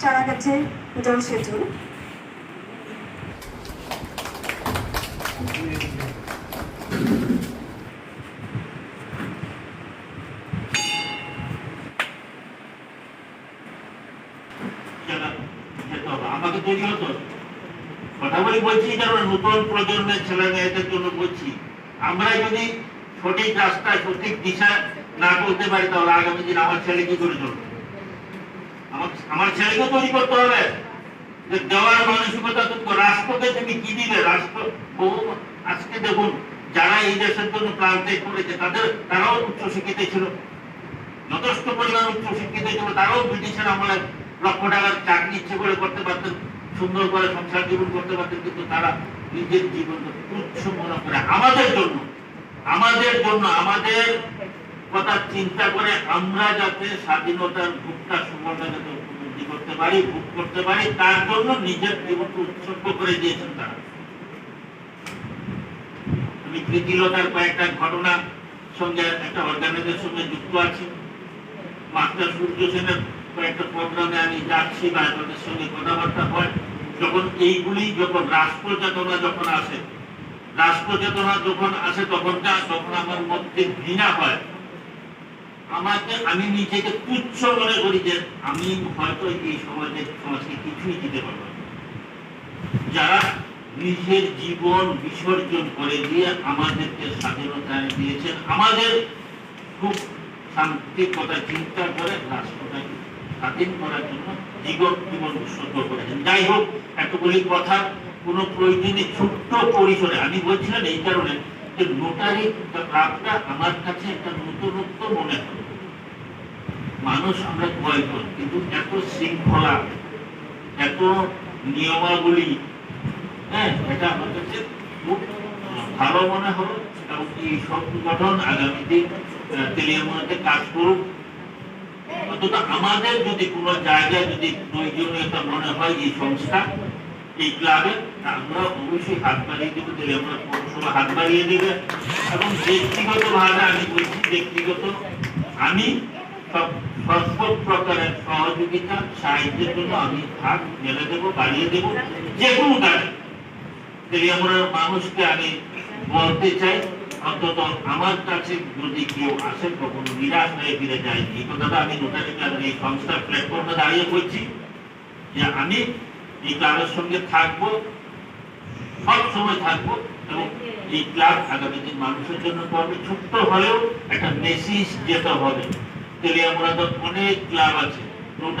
চারা গাছে জায়গা আমাকে তৈরি হতো কথা বলি বলছি কারণ নতুন প্রজন্মের ছেলে মেয়েদের জন্য বলছি আমরা যদি সঠিক রাস্তায় সঠিক দিশা না করতে পারি, তাহলে আগামী দিন আমার ছেলে কি করে চলবে? আমার ছেলেকে তৈরি করতে হবে। যে দেওয়ার মানসিকতা তুমি রাষ্ট্রকে তুমি কি দিবে রাষ্ট্র আজকে দেখুন, যারা এই দেশের জন্য প্রাণ ত্যাগ করেছে, তাদের, তারাও উচ্চশিক্ষিত ছিল। যথেষ্ট পরিমাণ উচ্চ শিক্ষিত ছিল, তারাও ব্রিটিশের আমলে লক্ষ টাকার চাকরি ইচ্ছে করে করতে পারতেন, সুন্দর করে সংসার জীবন করতে পারতেন, কিন্তু তারা নিজের জীবনকে তুচ্ছ মনে করে আমাদের জন্য আমাদের জন্য, আমাদের কথা চিন্তা করে আমরা যাতে স্বাধীনতার ভোগটা সুবর্ণা উপলব্ধি করতে পারি, ভোগ করতে পারি, তার জন্য নিজের জীবনকে উৎসর্গ করে দিয়েছেন তারা। আমি প্রীতিলতার কয়েকটা ঘটনা সঙ্গে একটা অর্গানাইজের সঙ্গে যুক্ত আছি। মাস্টার সূর্য সেনের কয়েকটা প্রোগ্রামে আমি যাচ্ছি বা তাদের সঙ্গে কথাবার্তা হয়। যখন এইগুলি যখন রাষ্ট্র চেতনা যখন আসে রাষ্ট্র চেতনা যখন আসে তখন তখন আমার মধ্যে ঘৃণা হয় আমাকে, আমি নিজেকে তুচ্ছ মনে করি যে আমি হয়তো এই সমাজে, সমাজকে কিছুই দিতে পারব। যারা নিজের জীবন বিসর্জন করে দিয়ে আমাদেরকে স্বাধীনতা দিয়েছেন আমাদের খুব শান্তির কথা চিন্তা করে রাষ্ট্রটাকে স্বাধীন করার জন্য জীবন জীবন উৎসর্গ করেছেন। যাই হোক এতগুলি কথা কোনো প্রয়োজনে ছোট্ট পরিসরে, আমি বলছিলাম এই কারণে যে নোটারি ক্লাবটা আমার কাছে একটা নতুনত্ব মনে হয়। মানুষ আমরা ভয় করি, কিন্তু এত শৃঙ্খলা, এত নিয়মাবলী হ্যাঁ এটা আমার কাছে খুব ভালো মনে হলো এবং এই সংগঠন আগামী দিন তেলিয়ামুনাতে কাজ করুক। অন্তত আমাদের যদি জায়গায় যদি প্রয়োজনীয়তা মনে হয় এই সংস্থা, এই ক্লাবে, আমরা অবশ্যই হাত বাড়িয়ে দেবো তেলিয়ামুনা পৌরসভা হাত বাড়িয়ে দেবে। এবং আমি বলছি, ব্যক্তিগত, আমি প্রকারের সহযোগিতা, সাহায্যের জন্য আমি হাত মেলে দেবো, বাড়িয়ে দেবো, যে কোনো কাজে। তেলিয়ামুনার মানুষকে আমি বলতে চাই অন্তত আমার কাছে যদি কেউ আসে কখনো নিরাশ হয়ে ফিরে এই কথাটা আমি এই সংস্থার প্ল্যাটফর্মে দাঁড়িয়ে বলছি যে আমি এই ক্লাবের সঙ্গে থাকব, সব সময় থাকব এবং এই ক্লাব আগামী দিন মানুষের জন্য করবে ছোট্ট হলেও একটা মেসেজ যেতে হবে। তেলিয়ামুনাতে অনেক ক্লাব আছে।